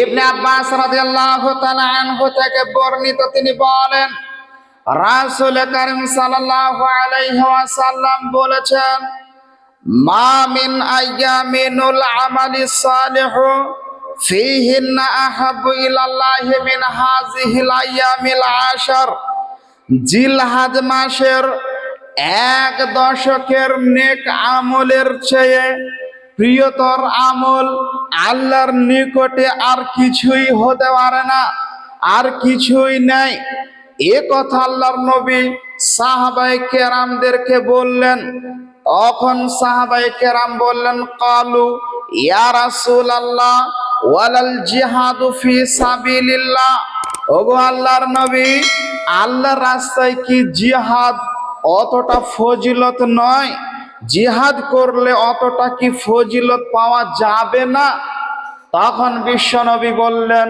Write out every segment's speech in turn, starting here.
ইবনে আব্বাস রাদিয়াল্লাহু তাআলা আনহু থেকে বর্ণিত তিনি বলেন, রাসূল করিম সাল্লাল্লাহু আলাইহি ওয়াসাল্লাম বলেছেন, মা মিন আইয়ামিনুল আমালি সালিহু ফিহিন্না আহাব্বু ইলাল্লাহি মিন হাযিহিল আইয়ামিল আশার। জিলহাজ মাসের এক দশকের নেক আমলের চেয়ে প্রিয়তর আমল আল্লাহর নিকটে আর কিছুই হতে পারে না, আর কিছুই নাই। এ কথা আল্লাহর নবী সাহাবাই কেরামদেরকে বললেন। তখন সাহাবাই কেরাম বললেন, কালু, ইয়া রাসূল আল্লাহ ওয়ালাল জিহাদু ফি সাবিলিল্লাহ। ওগো আল্লাহর নবী, আল্লাহর রাস্তায় কি জিহাদ অতটা ফজিলত নয়? জিহাদ করলে অতটা কি ফজিলত পাওয়া যাবে না? তখন বিশ্বনবী বললেন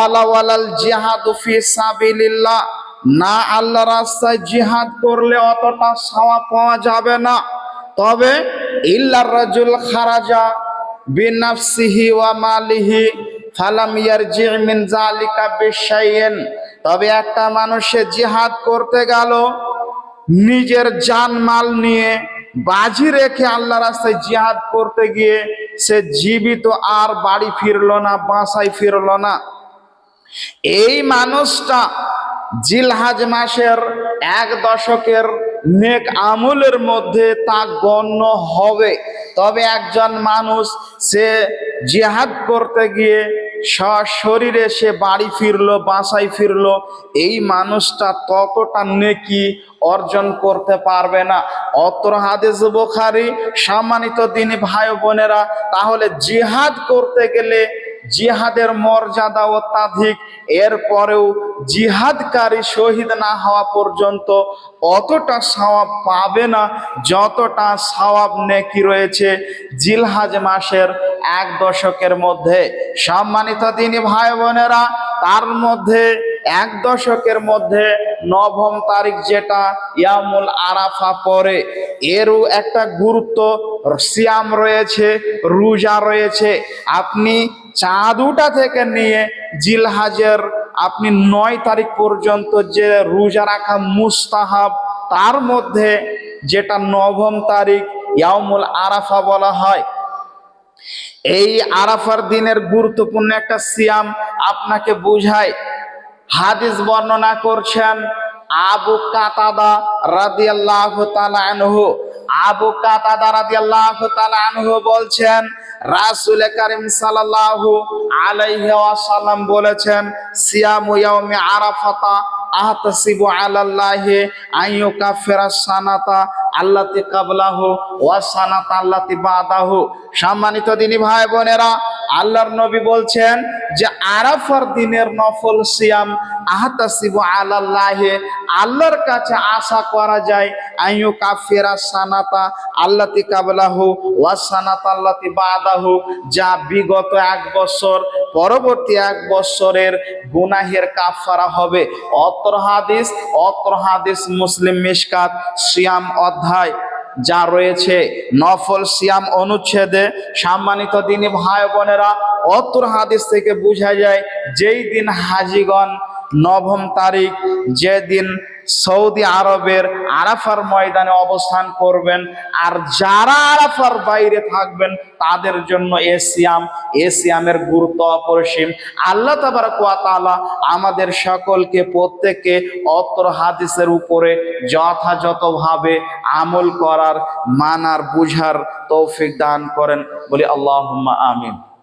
আলাওয়ালাল জিহাদু ফি সাবিলিল্লাহ। না আল্লাহ রাস্তায় জিহাদ করলে অতটা সাওয়া পাওয়া যাবে না। তবে ইল্লার রাজুল খারাজা বিনাফসিহি ওয়া মালিহি ফালাম ইয়ারজি মিন জালিকা বিশাইয়িন তবে একটা মানুষে জিহাদ করতে গেল নিজের জানমাল নিয়ে বাজি রেখে আল্লাহ রাস্তায় জিহাদ করতে গিয়ে সে জীবিত আর বাড়ি ফিরল না, বাসায় ফিরল না। এই মানুষটা জিলহাজ মাসের এক দশকের নেক আমলের মধ্যে তা গণ্য হবে। তবে একজন মানুষ সে জিহাদ করতে গিয়ে সশরীরে সে বাড়ি ফিরলো, বাসায় ফিরলো। এই মানুষটা ততটা নেকি অর্জন করতে পারবে না। অত্র হাদিস বোখারি, সম্মানিত দিনী ভাই বোনেরা, তাহলে জিহাদ করতে গেলে জিহাদের মর্যাদা অত্যাধিক। এরপরেও জিহাদকারী শহীদ না হওয়া পর্যন্ত অতটা সওয়াব পাবে না, যতটা সওয়াব নেকি রয়েছে। জিলহাজ মাসের এক দশকের মধ্যে সম্মানিত তিনি ভাই বোনেরা, তার মধ্যে এক দশকের মধ্যে নবম তারিখ যেটা ইয়ামুল আরাফা পরে, এরও একটা গুরুত্ব সিয়াম রয়েছে, রোজা রয়েছে। আপনি চাঁদুটা থেকে নিয়ে জিলহাজের আপনি নয় তারিখ পর্যন্ত যে রোজা রাখা মুস্তাহাব, তার মধ্যে যেটা নবম তারিখ ইয়ামুল আরাফা বলা হয় এই আরাফার দিনের গুরুত্বপূর্ণ একটা সিয়াম আপনাকে বুঝায়। হাদিস বর্ণনা করছেন আবু কাতাদা রাদিয়াল্লাহু তাআলা আনহু। আবু কাতাদা রাদিয়াল্লাহু তাআলা আনহু বলছেন, রাসূল কারীম সাল্লাল্লাহু আলাইহি ওয়াসাল্লাম বলেছেন, সিয়ামু ইয়াউমি আরাফাতা আহতাসিবু আলাল্লাহি আইয়ুকাফিরা সানাতা আল্লাতি কাবলাহু ওয়া সানাতা আল্লাতি বাদাহু। সম্মানিত দিনী ভাই বোনেরা, আল্লাহর নবী বলছেন যে আরাফার দিনের নফল সিয়াম আহতাসিবু আলাল্লাহি, আল্লাহর কাছে আশা করা যায়, আইয়ু কাফিরা সানাতা আল্লাতি কাবলাহু ওয়া সানাতা আল্লাতি বাদাহু, যা বিগত এক বছর পরবর্তী এক বছরের গুনাহের কাফারা হবে। অত্র হাদিস অত্র হাদিস মুসলিম মিশকাত সিয়াম অধ্যায়, যা রয়েছে নফল সিয়াম অনুচ্ছেদে। সম্মানিত দিনী ভাই বোনেরা, অত্র হাদিস থেকে বোঝা যায়, যেই দিন হাজিগণ নবম তারিখ, যেদিন সৌদি আরবের আরাফার ময়দানে অবস্থান করবেন। আর যারা আরাফার বাইরে থাকবেন, তাদের জন্য এ সিয়াম এ সিয়ামের গুরুত্ব অপরিসীম। আল্লাহ তাবারকালা আমাদের সকলকে প্রত্যেককে অত্র হাদিসের উপরে যথাযথভাবে আমল করার, মানার, বুঝার তৌফিক দান করেন। বলি আল্লাহ আমিন।